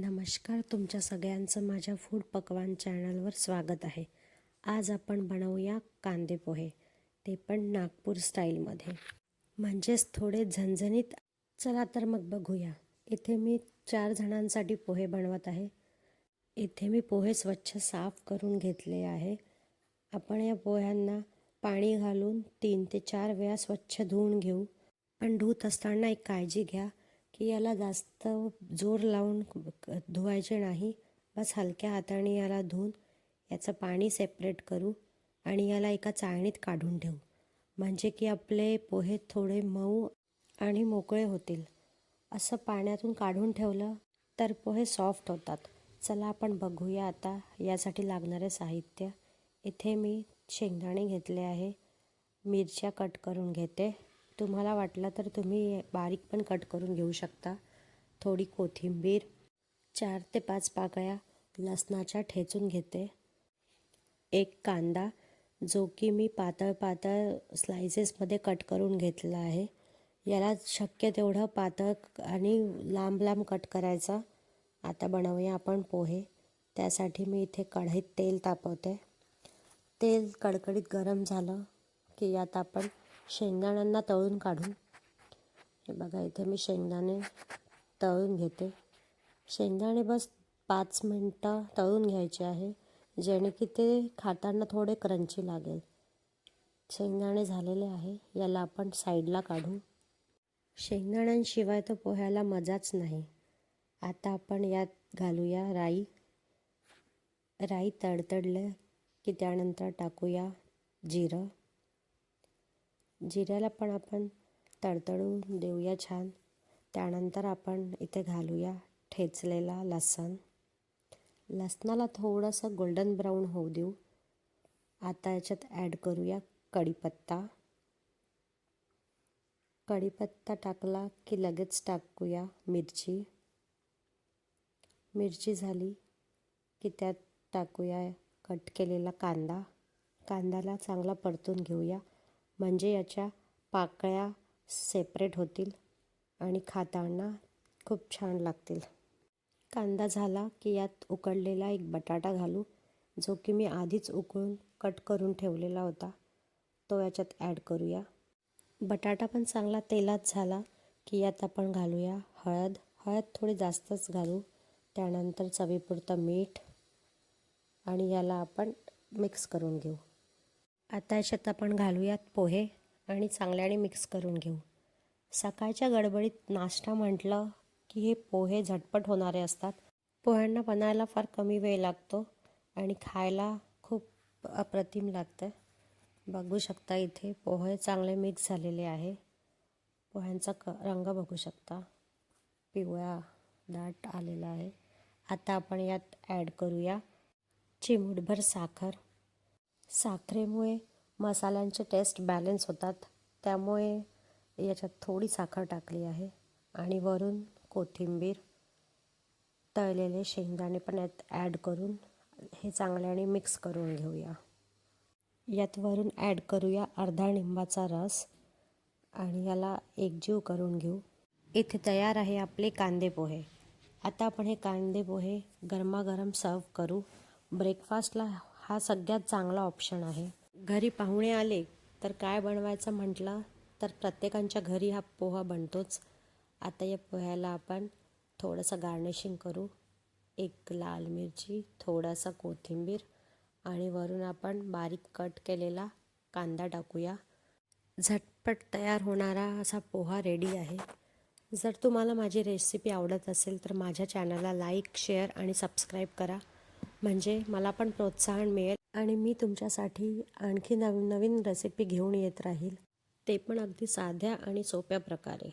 नमस्कार तुमच्या सगळ्यांचं माझ्या फूड पकवान चॅनलवर स्वागत आहे. आज आपण बनवूया कांदे पोहे. ते पण नागपूर स्टाईलमध्ये. म्हणजेच थोडे झणझणीत. चला तर मग बघूया. इथे मी चार जणांसाठी पोहे बनवत आहे. इथे मी पोहे स्वच्छ साफ करून घेतले आहे. आपण या पोह्यांना पाणी घालून तीन ते चार वेळा स्वच्छ धुवून घेऊ. पण धुत असताना एक काळजी घ्या. की याला जास्त जोर लावून धुवायचे नाही. बस हलक्या हाताने याला धुवून याचं पाणी सेपरेट करू आणि याला एका चाळणीत काढून ठेवू. म्हणजे की आपले पोहे थोडे मऊ आणि मोकळे होतील. असं पाण्यातून काढून ठेवलं तर पोहे सॉफ्ट होतात. चला आपण बघूया आता यासाठी लागणारे साहित्य. इथे मी शेंगदाणे घेतले आहे. मिरच्या कट करून घेते. तुम्हाला वाटलं तर तुम्ही बारीक पण कट करून घेऊ शकता. थोडी कोथिंबीर चार ते पाच पाकळ्या लसणाच्या ठेचून घेते. एक कांदा जो की मी पातळ पातळ स्लायसेसमध्ये कट करून घेतला आहे. याला शक्य तेवढं पातळ आणि लांब लांब कट करायचा. आता बनवूया आपण पोहे. त्यासाठी मी इथे कढईत तेल तापवते. तेल कडकडीत गरम झालं की यात आपण शेंगदाण्यांना तळून काढून. हे बघा इथे मी शेंगदाणे तळून घेते. शेंगदाणे बस पाच मिनटं तळून घ्यायचे आहे जेणे की ते खाताना थोडे क्रंची लागेल. शेंगदाणे झालेले आहे याला आपण साईडला काढू. शेंगदाण्यांशिवाय तो पोह्याला मजाच नाही. आता आपण यात घालूया राई. राई तडतडलं की त्यानंतर टाकूया जिरं. जिऱ्याला पण आपण तडतडू देऊया छान. त्यानंतर आपण इथे घालूया ठेचलेला लसण. लसणाला थोडंसं गोल्डन ब्राऊन होऊ देऊ. आता याच्यात ॲड करूया कढीपत्ता. कढीपत्ता टाकला की लगेच टाकूया मिरची. मिरची झाली की त्यात टाकूया कट केलेला कांदा. कांद्याला चांगला परतून घेऊया. म्हणजे याच्या पाकळ्या सेपरेट होतील आणि खाताना खूप छान लागतील. कांदा झाला की यात उकडलेला एक बटाटा घालू जो की मी आधीच उकळून कट करून ठेवलेला होता. तो याच्यात ॲड करूया. बटाटा पण चांगला तेलात झाला की यात आपण घालूया हळद. हळद थोडी जास्तच घालू त्यानंतर चवीपुरतं मीठ आणि याला आपण मिक्स करून घेऊ. आता याच्यात आपण घालूयात पोहे आणि चांगल्याने मिक्स करून घेऊ. सकाळच्या गडबडीत नाश्ता म्हटलं की हे पोहे झटपट होणारे असतात. पोह्यांना बनायला फार कमी वेळ लागतो आणि खायला खूप अप्रतिम लागतं. बघू शकता इथे पोहे चांगले मिक्स झालेले आहे. पोह्यांचा क रंग बघू शकता. पिवळा दाट आलेला आहे. आता आपण यात ॲड करूया चिमूटभर साखर. साखरेमुळे मसाल्यांचे टेस्ट बॅलन्स होतात. त्यामुळे याच्यात थोडी साखर टाकली आहे. आणि वरून कोथिंबीर तळलेले शेंगदाणे पण यात ॲड करून हे चांगल्याने मिक्स करून घेऊया. यात वरून ॲड करूया अर्धा निंबाचा रस आणि याला एकजीव करून घेऊ. इथे तयार आहे आपले कांदे पोहे. आता आपण हे कांदे पोहे गरमागरम सर्व करू. ब्रेकफास्टला हा सगळ्यात चांगला ऑप्शन आहे. घरी पाहुणे आले तर काय बनवायचं म्हटलं तर प्रत्येकांच्या घरी हा पोहा बनतोच. आता या पोह्याला आपण थोडंसं गार्निशिंग करू. एक लाल मिरची थोडासा कोथिंबीर आणि वरून आपण बारीक कट केलेला कांदा टाकूया. झटपट तयार होणारा असा पोहा रेडी आहे. जर तुम्हाला माझी रेसिपी आवडत असेल तर माझ्या चॅनलला लाईक शेअर आणि सबस्क्राईब करा. म्हणजे मला पण प्रोत्साहन मिळेल आणि मी तुमच्यासाठी आणखी नवीन नवीन रेसिपी घेऊन येत राहील. ते पण अगदी साध्या आणि सोप्या प्रकारे.